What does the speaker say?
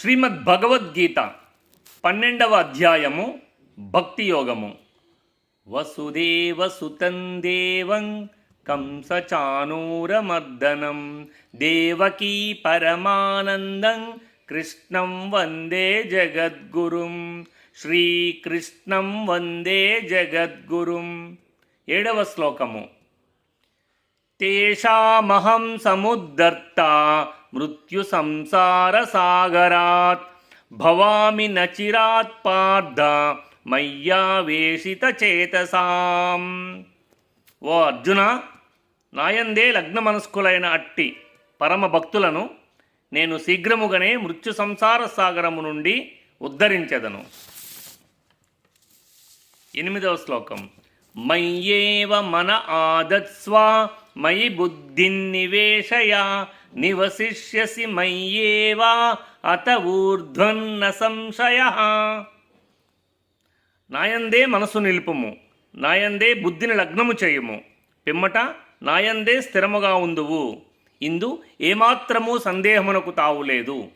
శ్రీమద్ భగవద్గీత పన్నెండవ అధ్యాయము భక్తి యోగము. వసుదేవ సుతం దేవం కంసచానూరమర్దనం దేవకీ పరమానందం కృష్ణం వందే జగద్గురుం శ్రీకృష్ణం వందే జగద్గురుం. ఏడవ శ్లోకము. తేషామహం సముద్ధర్త మృత్యు సంసార సాగరాత్. భవామి నచిరాత్ పార్థ మయ్యావేషిత చేతసాం. ఓ అర్జున నాయందే లగ్న మనస్కులైన అట్టి పరమ భక్తులను నేను శీఘ్రముగానే మృత్యు సంసార సాగరము నుండి ఉద్ధరించెదను. ఎనిమిదవ శ్లోకం. మయ్యేవ మన ఆదత్స్వ మయి బుద్ధిన్నివేశయ నివసిష్యసి మయ్యేవ అత ఊర్ధ్వన్న సంశయ నాయందే మనసు నిలుపుము నాయందే బుద్ధిని లగ్నము చేయుము పిమ్మట నాయందే స్థిరముగా ఉందువు. ఇందు ఏమాత్రము సందేహమునకు తావులేదు.